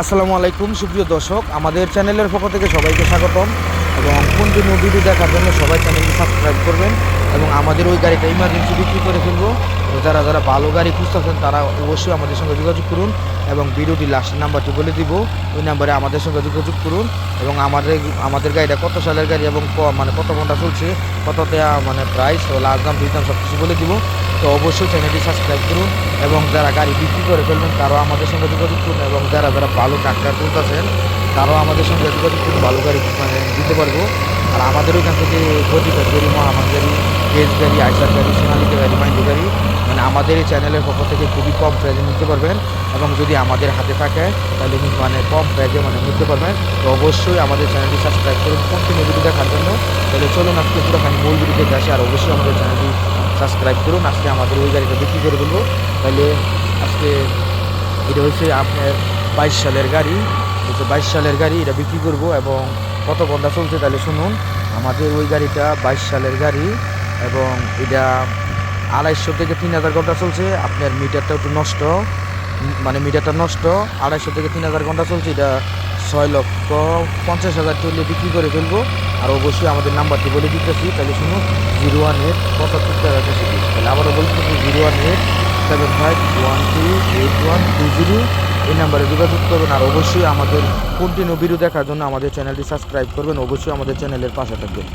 আসসালামু আলাইকুম, সুপ্রিয় দর্শক। আমাদের চ্যানেলের পক্ষ থেকে সবাইকে স্বাগতম এবং কন্টিনিউ ভিডিও দেখার জন্য সবাই চ্যানেলটি সাবস্ক্রাইব করবেন এবং আমাদের ওই গাড়িটা ইমার্জেন্সি বিক্রি করে ফেলব। যারা যারা ভালো গাড়ি খুঁজতেছেন তারা অবশ্যই আমাদের সঙ্গে যোগাযোগ করুন এবং ভিডিওটি লাস্টের নাম্বারটি বলে দিব। ওই নাম্বারে আমাদের সঙ্গে যোগাযোগ করুন এবং আমাদের আমাদের গাড়িটা কত সালের গাড়ি এবং মানে কত ঘণ্টা চলছে কত মানে প্রাইস ও লাস্ট দাম দুই দাম সব কিছু বলে দিব। তো অবশ্যই চ্যানেলটি সাবস্ক্রাইব করুন এবং যারা গাড়ি বিক্রি করে ফেলবেন, তারাও আমাদের সঙ্গে যোগাযোগ করুন এবং যারা যারা ভালো ট্রাক্টর তুলতেছেন, তারাও আমাদের সঙ্গে যোগাযোগ করুন, ভালো গাড়ি মানে দিতে পারব। আর আমাদের ওইখান থেকে গতিপথ গাড়ি মহামান গাড়ি গেজ গাড়ি, আইসার গাড়ি, সোনালিকা গাড়ি মাইন্ডি গাড়ি মানে আমাদের এই চ্যানেলের পক্ষ থেকে খুবই কম প্রাইজে নিতে পারবেন এবং যদি আমাদের হাতে থাকে, তাহলে মানে কম প্রাইজে মানে নিতে পারবেন। তো অবশ্যই আমাদের চ্যানেলটি সাবস্ক্রাইব করুন কন্টিনিউ ভিডিও দেখার জন্য। তাহলে চলুন আজকে পুরোখানি মূল ভিডিও দেখে আসি, আর অবশ্যই আমাদের চ্যানেলটি সাবস্ক্রাইব করুন। আজকে আমাদের ওই গাড়িটা বিক্রি করে দেবো তাহলে আজকে এটা হচ্ছে আপনার বাইশ সালের গাড়ি। হচ্ছে বাইশ সালের গাড়ি, এটা বিক্রি করব এবং কত ঘণ্টা চলছে তাহলে শুনুন। আমাদের ওই গাড়িটা বাইশ সালের গাড়ি এবং এটা আড়াইশো থেকে তিন হাজার ঘণ্টা চলছে। আপনার মিটারটা একটু নষ্ট। মানে মিটারটা নষ্ট। আড়াইশো থেকে তিন হাজার ঘণ্টা চলছে। এটা ছয় লক্ষ পঞ্চাশ হাজার চললে বিক্রি করে ফেলব। আর অবশ্যই আমাদের নাম্বারটি বলে দিতেছি, তাহলে শুনুন, জিরো ওয়ান এইট পঁচাত্তর টাকা তাহলে আবারও বলতেছি, zero one eight seven five one two eight one two zero. এই নাম্বারে যোগাযোগ করবেন, আর অবশ্যই আমাদের কন্টিনিউ ভিডিও দেখার জন্য আমাদের চ্যানেলটি সাবস্ক্রাইব করবেন। অবশ্যই আমাদের চ্যানেলের পাশে থাকবেন।